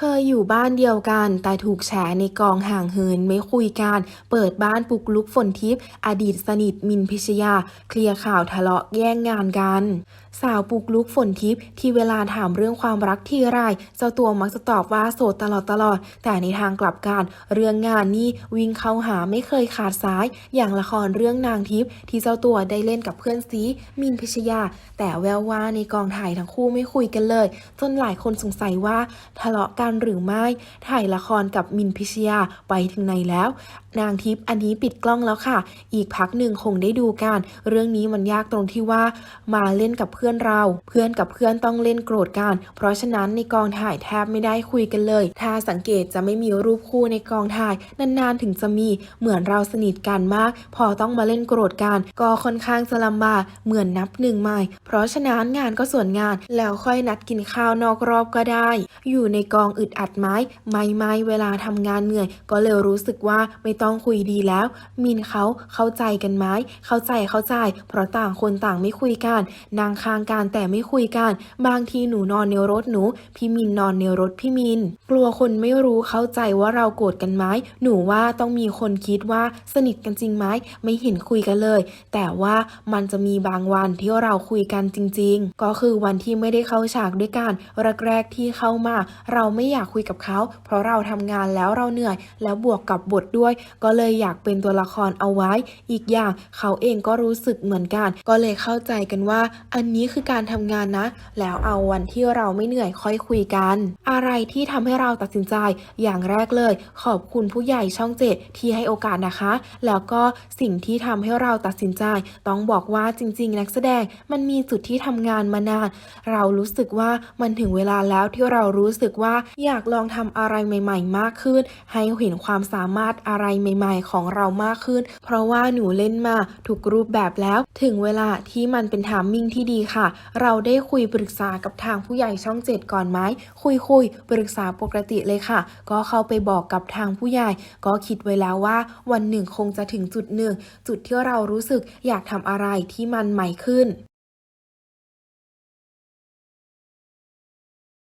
เคยอยู่บ้านเดียวกัน แต่ถูกแฉในกองห่างเหินไม่คุยกัน เปิดบ้านปุกลุกฝนทิพย์อดีตสนิทมินพิชยา เคลียร์ข่าวทะเลาะแย่งงานกัน สาวปุกลุกฝนทิพย์ที่เวลาถามเรื่องความรักทีไรเจ้าตัวมักจะตอบว่าโสดตลอดตลอด แต่ในทางกลับกัน เรื่องงานนี่วิ่งเข้าหาไม่เคยขาดสาย อย่างละครเรื่องนางทิพย์ที่เจ้าตัวได้เล่นกับเพื่อนซีมินพิชยา แต่แววว่าในกองถ่ายทั้งคู่ไม่คุยกันเลย จนหลายคนสงสัยว่าทะเลาะกันหรือไม่ ถ่ายละครกับมินพิชยาไปถึงไหนแล้ว นางทิพย์อันนี้ปิดกล้องแล้วค่ะ อีกพักหนึ่งคงได้ดูกัน เรื่องนี้มันยากตรงที่ว่า มาเล่นกับเพื่อนเรา เพื่อนกับเพื่อนต้องเล่นโกรธกัน เพราะฉะนั้นในกองถ่ายแทบไม่ได้คุยกันเลย ถ้าสังเกตจะไม่มีรูปคู่ในกองถ่าย นานๆถึงจะมีเหมือนเราสนิทกันมาก พอต้องมาเล่นโกรธกันก็ค่อนข้างจะลำบากเหมือนนับหนึ่งใหม่ เพราะฉะนั้นงานก็ส่วนงานแล้วค่อยนัดกินข้าวนอกรอบก็ได้ อยู่ในกองอึดอัดไหมไม่ไม่เวลาทำงานเหนื่อย ก็เลยรู้สึกว่าไม่ต้องคุยดีแล้ว มินเขาเข้าใจกันไหมเข้าใจเข้าใจ เพราะต่างคนต่างไม่คุยกันนางค้างการแต่ไม่คุยกัน บางทีหนูนอนในรถหนู พี่มินนอนในรถพี่มิน กลัวคนไม่รู้เข้าใจว่าเราโกรธกันไหมหนูว่าต้องมีคนคิดว่าสนิทกันจริงไหมไม่เห็นคุยกันเลย แต่ว่ามันจะมีบางวันที่เราคุยกันจริง ๆ ก็คือวันที่ไม่ได้เข้าฉากด้วยกันแรกๆที่เข้ามาเราไม่อยากคุยกับเขา เพราะเราทำงานแล้วเราเหนื่อย แล้วบวกกับบทด้วย ก็เลยอยากเป็นตัวละครเอาไว้ อีกอย่างเขาเองก็รู้สึกเหมือนกัน ก็เลยเข้าใจกันว่า อันนี้คือการทำงานนะ แล้วเอาวันที่เราไม่เหนื่อยค่อยคุยกัน อะไรที่ทำให้เราตัดสินใจ อย่างแรกเลย ขอบคุณผู้ใหญ่ช่องเจ็ดที่ให้โอกาสนะคะ แล้วก็สิ่งที่ทำให้เราตัดสินใจ ต้องบอกว่าจริง ๆ นักแสดงมันมีจุดที่ทำงานมานาน เรารู้สึกว่ามันถึงเวลาแล้วที่เรารู้สึกว่าอยากลองทำอะไรใหม่ ๆ มากขึ้น ให้เห็นความสามารถอะไรใหม่ ๆ ของเรามากขึ้น เพราะว่าหนูเล่นมาถูกรูปแบบแล้ว ถึงเวลาที่มันเป็นทามมิ่งที่ดีค่ะ เราได้คุยปรึกษากับทางผู้ใหญ่ช่องเจ็ดก่อนไหมคุยคุยปรึกษาปกติเลยค่ะ ก็เข้าไปบอกกับทางผู้ใหญ่ ก็คิดไว้แล้วว่า วันหนึ่งคงจะถึงจุดหนึ่งจุดที่เรารู้สึกอยากทำอะไรที่มันใหม่ขึ้น